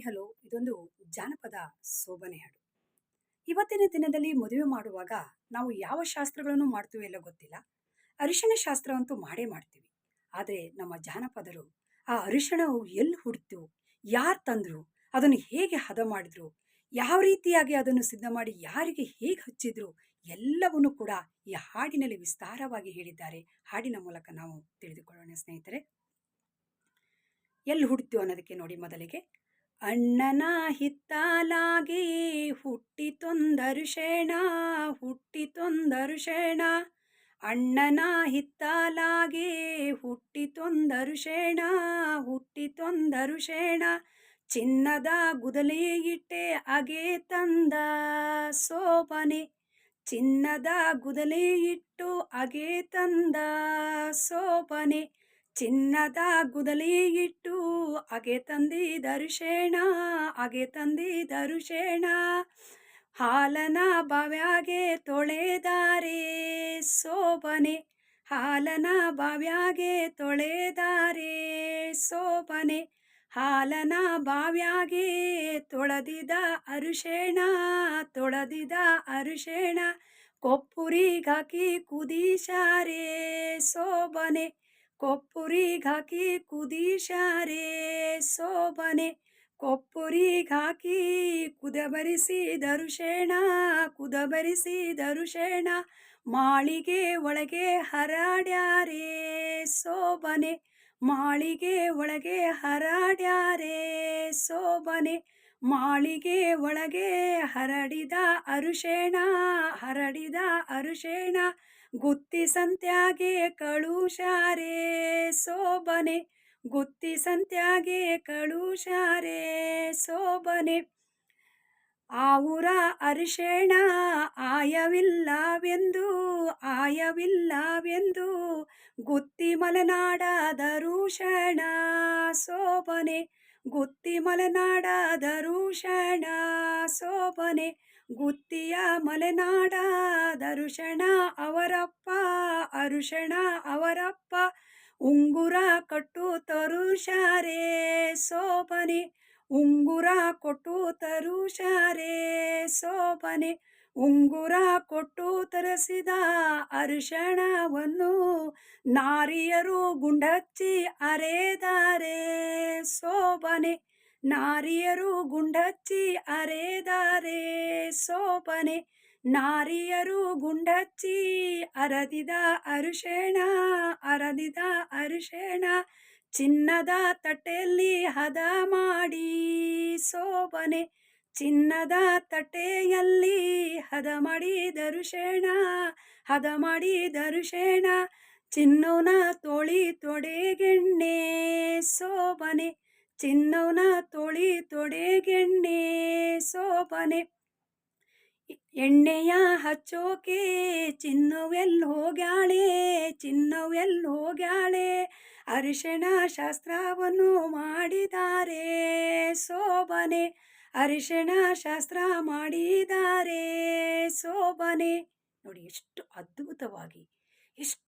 Hello ಇದೊಂದು ಜಾನಪದ ಸೋಬನೆ ಹಾಡು ಇವತ್ತಿನ ದಿನದಲ್ಲಿ ಮದುವೆ ಮಾಡುವಾಗ ನಾವು ಯಾವ ಶಾಸ್ತ್ರಗಳನ್ನು ಮಾಡ್ತೀವಿ ಎಲ್ಲ ಗೊತ್ತಿಲ್ಲ. ಅರಿಶಿಣ ಶಾಸ್ತ್ರ ಅಂತೂ ಮಾಡೇ ಮಾಡ್ತೀವಿ. ಆದರೆ ನಮ್ಮ ಜಾನಪದರು ಆ ಅರಿಶಿಣವು ಎಲ್ಲಿ ಹುಡ್ತು ಯಾರು ತಂದರು, ಅದನ್ನು ಹೇಗೆ ಹದ ಮಾಡಿದ್ರು, ಯಾವ ರೀತಿಯಾಗಿ ಅದನ್ನು ಸಿದ್ಧ ಮಾಡಿ ಯಾರಿಗೆ ಹೇಗೆ ಹಚ್ಚಿದ್ರು ಎಲ್ಲವನ್ನೂ ಕೂಡ ಈ ಹಾಡಿನಲ್ಲಿ ವಿಸ್ತಾರವಾಗಿ ಹೇಳಿದ್ದಾರೆ. ಹಾಡಿನ ಮೂಲಕ ನಾವು ತಿಳಿದುಕೊಳ್ಳೋಣ ಸ್ನೇಹಿತರೆ. ಎಲ್ಲಿ ಹುಡ್ತು ಅನ್ನೋದಕ್ಕೆ ನೋಡಿ ಮೊದಲಿಗೆ. ಅಣ್ಣನ ಹಿತ್ತಾಲಾಗಿ ಹುಟ್ಟಿತೊಂದರುಷೇಣ ಹುಟ್ಟಿತೊಂದರುಷೇಣ ಅಣ್ಣನ ಹಿತ್ತಾಲಾಗಿ ತೊಂದರು ಹುಟ್ಟಿತೊಂದರುಷೇಣ ಚಿನ್ನದ ಗುದಲಿ ಇಟ್ಟೆ ಅಗೆ ತಂದ ಸೋಪನೆ ಚಿನ್ನದ ಗುದಲಿ ಇಟ್ಟು ಅಗೆ ತಂದ ಸೋಪನೆ ಚಿನ್ನದ ಗುದಲಿ ಇಟ್ಟು ಅಗೆ ತಂದಿದರುಷೇಣ ಅಗೆ ತಂದಿದರುಷೇಣ ಹಾಲನ ಬಾವ್ಯಾಗೆ ತೊಳೆದಾರೆ ಸೋಬನೆ. ಹಾಲನ ಬಾವ್ಯಾಗೆ ತೊಳೆದಾರೆ ಸೋಬನೆ. ಹಾಲನ ಬಾವ್ಯಾಗೆ ತೊಳೆದಿದ ಅರುಷೇಣ ತೊಳೆದಿದ ಅರುಷೇಣ ಕೊಪ್ಪುರಿಗಾಕಿ ಕುದಿಶಾರೆ ಸೋಬನೆ. ಕೊಪ್ಪುರಿಗಾಕಿ ಕುದಿಶಾರೆ ಸೋಬನೆ. ಕೊಪ್ಪುರಿಗಾಕಿ ಕುದಬರಿಸಿದರುಷೇಣ ಕುದಬರಿಸಿದರುಷೇಣ ಮಾಳಿಗೆ ಒಳಗೆ ಹರಾಡ್ಯಾರೆ ಸೋಬನೆ. ಮಾಳಿಗೆ ಒಳಗೆ ಹರಾಡ್ಯಾರೆ ಸೋಬನೆ. ಮಾಳಿಗೆ ಒಳಗೆ ಹರಡಿದ ಅರುಷೇಣ ಹರಡಿದ ಅರುಷೇಣ ಗುತ್ತಿ ಸಂತ್ಯಾಗೆ ಕಳುಷಾರೆ ಸೋಬನೆ ಗುತ್ತಿ ಸಂತ್ಯಾಗೆ ಕಳುಷಾರೆ ಸೋಬನೆ. ಆವುರ ಅರಿಶೇಣ ಆಯವಿಲ್ಲವೆಂದು ಆಯವಿಲ್ಲವೆಂದು ಗುತ್ತಿ ಮಲೆನಾಡದರುಷಣ ಸೋಬನೆ. ಗುತ್ತಿ ಮಲೆನಾಡ ದರುಷಣ ಸೋಬನೆ. ಗುತ್ತಿಯ ಮಲೆನಾಡ ದರುಷಣ ಅವರಪ್ಪ ಅರುಷಣ ಅವರಪ್ಪ. ಉಂಗುರ ಕಟ್ಟು ತರುಷಾರೆ ಸೋಬನೆ. ಉಂಗುರ ಕೊಟ್ಟು ತರುಷಾರೆ ಸೋಬನೆ. ಉಂಗುರ ಕೊಟ್ಟು ತರಿಸಿದ ಅರಿಶಣವನ್ನು ನಾರಿಯರು ಗುಂಡಚ್ಚಿ ಅರೆದಾರೆ. ಸೋಬನೆ, ನಾರಿಯರು ಗುಂಡಚ್ಚಿ ಅರೆದಾರೆ. ಸೋಬನೆ, ನಾರಿಯರು ಗುಂಡಚ್ಚಿ ಅರದಿದ ಅರುಷೇಣ ಅರದಿದ ಅರುಷೇಣ ಚಿನ್ನದ ತಟ್ಟೆಯಲ್ಲಿ ಹದ ಮಾಡಿ. ಸೋಬನೆ ಚಿನ್ನದ ತಟ್ಟೆಯಲ್ಲಿ ಹದ ಮಾಡಿ ದರುಷೇಣ ಹದ ಮಾಡಿ ದರುಷೇಣ ಚಿನ್ನವನ ತೋಳಿ ತೊಡೆಗೆಣ್ಣೆ ಸೋಬನೆ ಚಿನ್ನವನ ತೋಳಿ ತೊಡೆಗೆಣ್ಣೆ ಸೋಬನೆ. ಎಣ್ಣೆಯ ಹಚ್ಚೋಕೆ ಚಿನ್ನವೆಲ್ಲಿ ಹೋಗ್ಯಾಳೆ ಚಿನ್ನವೆಲ್ಲಿ ಹೋಗ್ಯಾಳೆ, ಅರಿಶಿಣ ಶಾಸ್ತ್ರವನ್ನು ಮಾಡಿದ್ದಾರೆ ಸೋಬನೆ. ಅರಿಶಿಣ ಶಾಸ್ತ್ರ ಮಾಡಿದ್ದಾರೆ ಸೋಬನೆ. ನೋಡಿ ಎಷ್ಟು ಅದ್ಭುತವಾಗಿ ಎಷ್ಟು